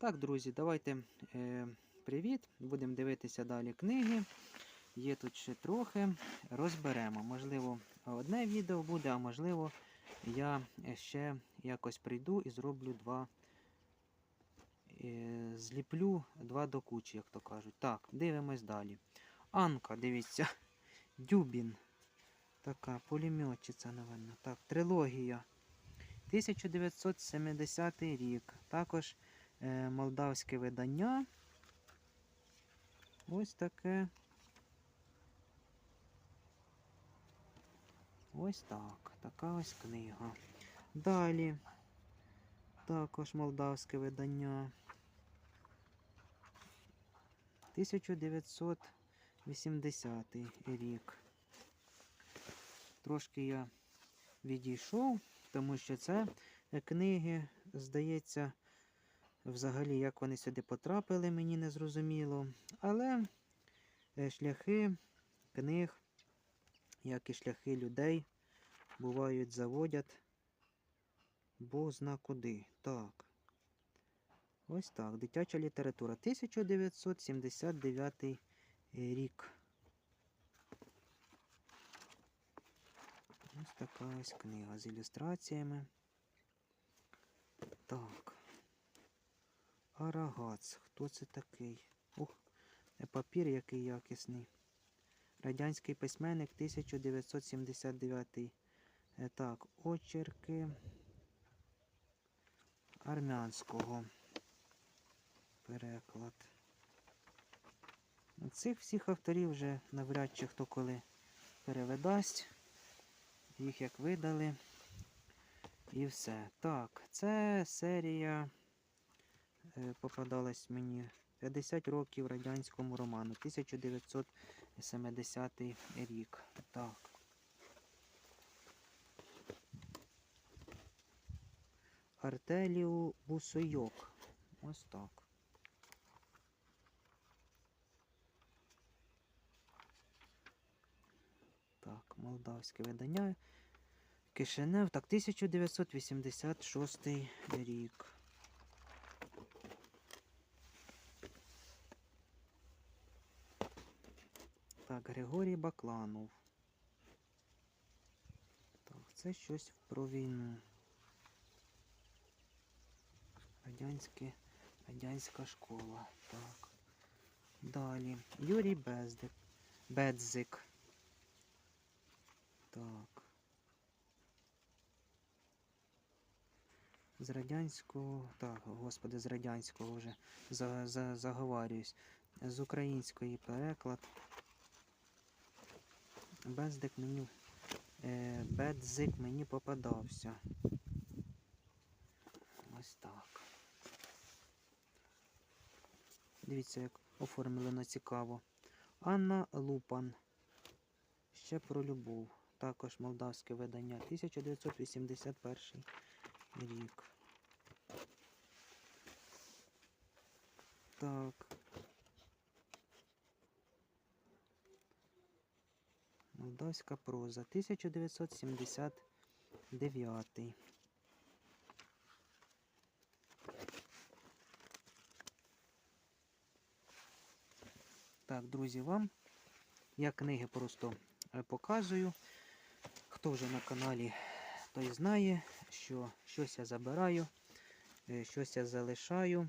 Так, друзі, давайте е, привіт. Будемо дивитися далі книги. Є тут ще трохи. Розберемо. Можливо, одне відео буде, а можливо, я ще якось прийду і зроблю два. Е, зліплю два до кучі, як то кажуть. Так, дивимось далі. Анка, дивіться. Дюбін. Така пулеметчиця, напевно. Так, трилогія. 1970 рік. Також молдавське видання. Ось таке. Ось так. Така ось книга. Далі. Також молдавське видання. 1980 рік. Трошки я відійшов, тому що це е, книги, здається, взагалі, як вони сюди потрапили, мені не зрозуміло. Але е, шляхи книг, як і шляхи людей, бувають, заводять Бог зна куди. Так. Ось так. Дитяча література. 1979 рік. Ось така ось книга з ілюстраціями. Так. Арагац. Хто це такий? Ух, папір який якісний. Радянський письменник 1979. Е, Так, очерки армянського. Переклад. Цих всіх авторів вже навряд чи хто коли перевидасть. Їх як видали. І все. Так, це серія попадалась мені 50 років радянському роману, 1970 рік. Так. Артеліу Бусойок. Ось так. Так, молдавське видання. Кишинев, так, 1986 рік. Так, Григорій Бакланов. Так, це щось про війну. Радянське, радянська школа. Так. Далі. Юрій Бездик. Бедзик. Так. З радянського. Так, господи, з радянського вже за, за, заговарююсь. З української переклад. Бездик мені. Е, Бедзик мені попадався. Ось так. Дивіться, як оформлено цікаво. Анна Лупан. Ще про любов. Також молдавське видання. 1981 рік. Так. Молдавська проза. 1979. Так, друзі, вам я книги просто е, показую. Хто вже на каналі, той знає, що щось я забираю, е, щось я залишаю,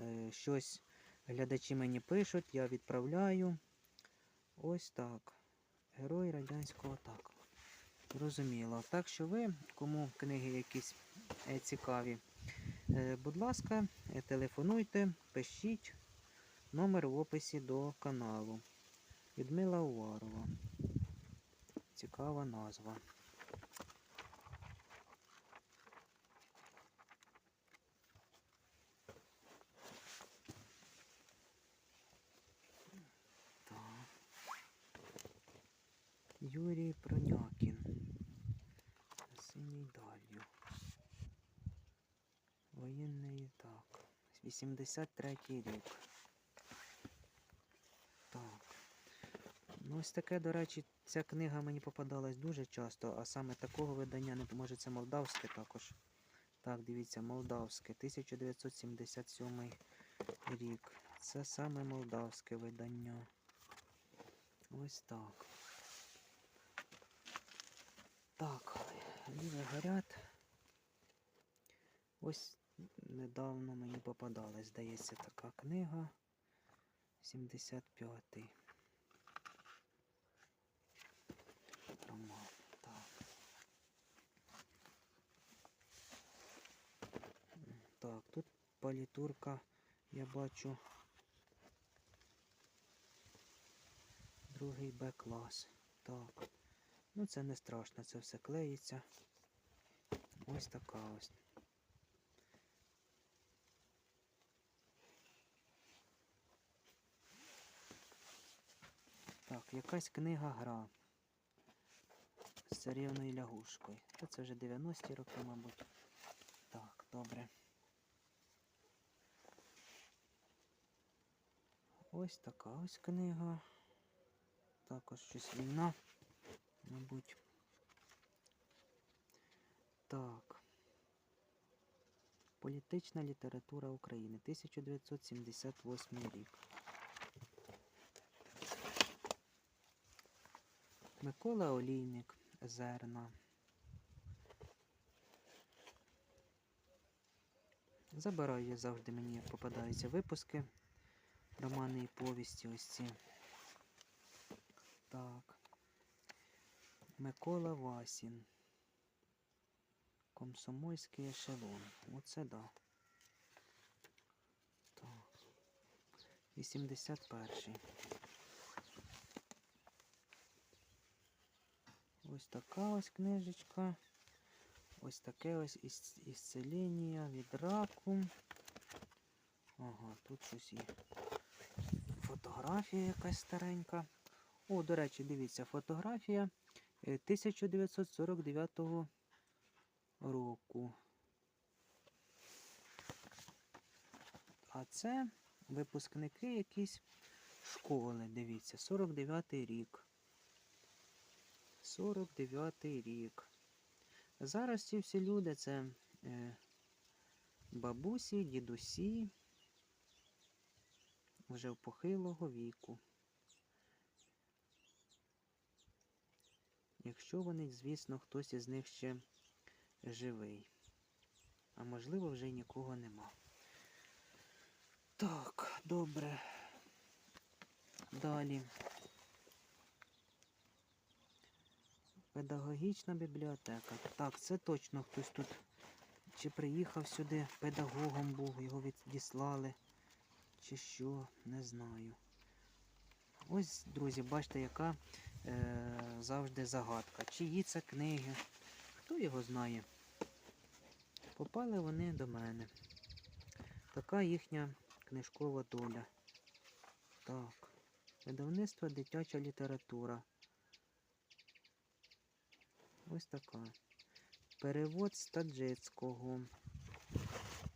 е, щось глядачі мені пишуть, я відправляю. Ось так. Герой радянського так. Зрозуміло. Так що ви, кому книги якісь е, цікаві, е, будь ласка, е, телефонуйте, пишіть. Номер в описі до каналу. Людмила Уварова. Цікава назва. Юрій Пронякін. Синій далью. Воєнний так. 83-й рік. Так. Ну, ось таке, до речі, ця книга мені попадалась дуже часто, а саме такого видання, може це молдавське також. Так, дивіться, молдавське, 1977 рік. Це саме молдавське видання. Ось так. Так, ліве горять. Ось недавно мені попадалась, здається, така книга. 75-й. Роман. Так. Так, тут палітурка, я бачу. Другий Б клас. Так. Ну це не страшно, це все клеїться. Ось така ось. Так, якась книга гра з царівною лягушкою. Та Це вже 90-ті роки, мабуть. Так, добре. Ось така ось книга. Також щось війна, мабуть. Так. Політична література України, 1978 рік. Микола Олійник, Зерна. Забираю завжди мені попадаються випуски. Романи і повісті ось ці. Так. Микола Васін. Комсомольський ешелон. Оце да. Так. 81. Ось така ось книжечка. Ось таке ось іс- ісцеління від раку. Ага, тут щось є. Фотографія якась старенька. О, до речі, дивіться, фотографія 1949 року. А це випускники якісь школи, дивіться, 49-й рік. 49-й рік. Зараз ці всі люди це е, бабусі, дідусі, вже в похилого віку. Якщо вони, звісно, хтось із них ще живий. А можливо, вже й нікого нема. Так, добре. Далі. Педагогічна бібліотека. Так, це точно хтось тут чи приїхав сюди, педагогом був, його відіслали, чи що, не знаю. Ось, друзі, бачите, яка завжди загадка. Чиї це книги? Хто його знає? Попали вони до мене. Така їхня книжкова доля. Так. Видавництво дитяча література. Ось така. Перевод з таджицького.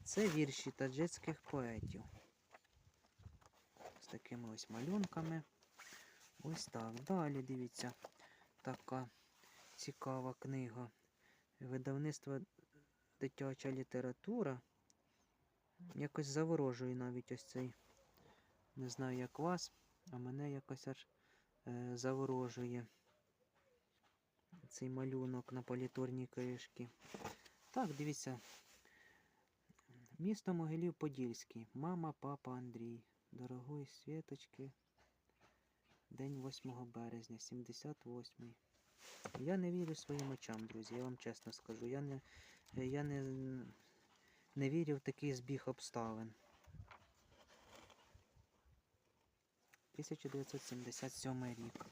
Це вірші таджицьких поетів. З такими ось малюнками. Ось так. Далі дивіться, така цікава книга. Видавництво дитяча література. Якось заворожує навіть ось цей. Не знаю, як вас, а мене якось аж е, заворожує цей малюнок на політурній кришці. Так, дивіться. Місто Могилів Подільський. Мама, папа Андрій. Дорогої Світочки. День 8 березня, 78. Я не вірю своїм очам, друзі, я вам чесно скажу. Я не, я не, не вірю в такий збіг обставин. 1977 рік.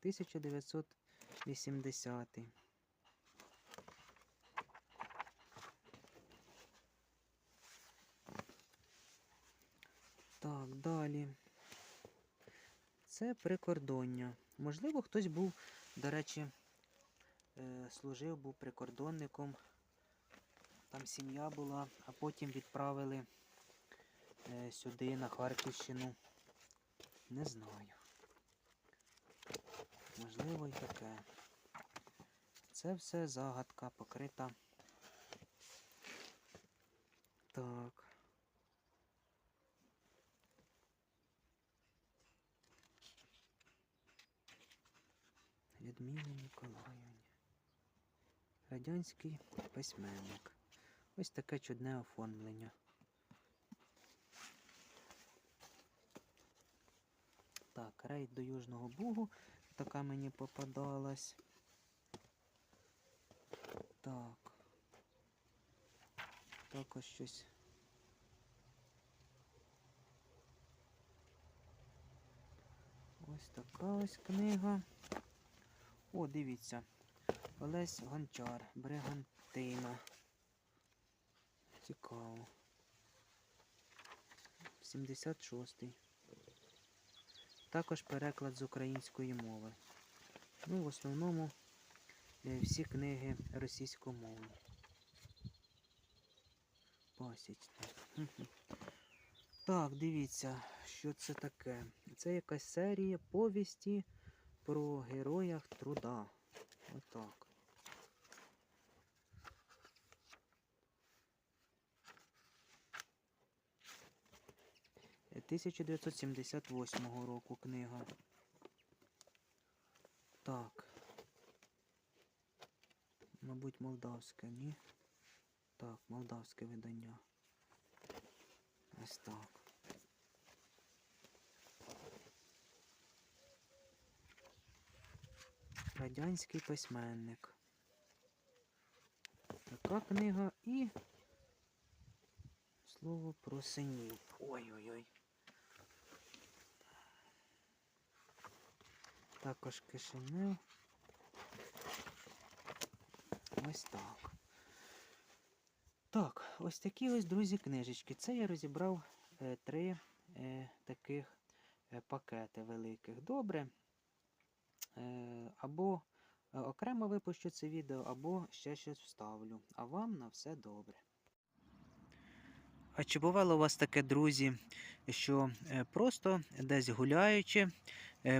Тисяча дев'ятсот вісімдесятий. Так, далі. Це прикордоння. Можливо, хтось був, до речі, е, служив, був прикордонником. Там сім'я була, а потім відправили е, сюди, на Харківщину. Не знаю. Можливо і таке. Це все загадка покрита. Так. Людмилі Ніколаївні. Радянський письменник. Ось таке чудне оформлення. Так, рейд до Южного Бугу. Така мені попадалась. Так. Також щось. Ось така ось книга. О, дивіться. Олесь Гончар, Бригантина. Цікаво. 76-й. Також переклад з української мови. Ну, в основному е, всі книги російськомовні. Пасічник. Так, дивіться, що це таке. Це якась серія повісті про героях труда. Отак. Е, 1978 року книга. Так. Мабуть, молдавське, ні? Так, молдавське видання. Ось так. Радянський письменник. Така книга і слово про синів. Ой-ой-ой. Також Кишинев. Ось так. Так, ось такі ось, друзі, книжечки. Це я розібрав е, три е, таких е, пакети великих. Добре. Е, або е, окремо випущу це відео, або ще щось вставлю. А вам на все добре. А чи бувало у вас таке, друзі, що е, просто десь гуляючи,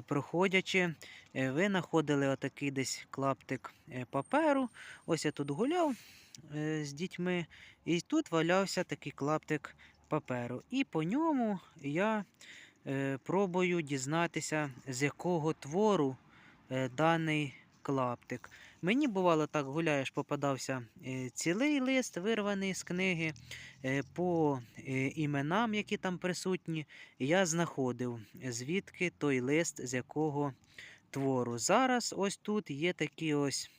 проходячи, е, ви знаходили отакий десь клаптик е, паперу. Ось я тут гуляв е, з дітьми, і тут валявся такий клаптик паперу. І по ньому я е, пробую дізнатися, з якого твору е, даний клаптик. Мені бувало так, гуляєш, попадався е, цілий лист, вирваний з книги е, по е, іменам, які там присутні. Я знаходив, звідки той лист, з якого твору. Зараз ось тут є такі ось.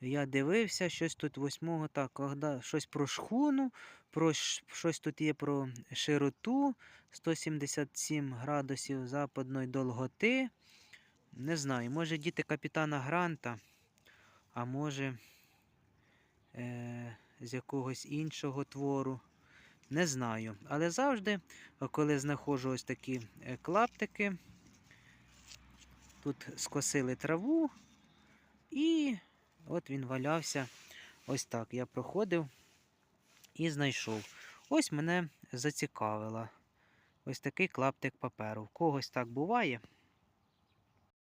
Я дивився, щось тут восьмого, так, когда, щось про шхуну, про щось тут є про широту 177 градусів западної долготи. Не знаю, може діти капітана Гранта, а може е- з якогось іншого твору. Не знаю. Але завжди, коли знаходжу ось такі е, клаптики, тут скосили траву, і от він валявся. Ось так. Я проходив і знайшов. Ось мене зацікавило. Ось такий клаптик паперу. В когось так буває.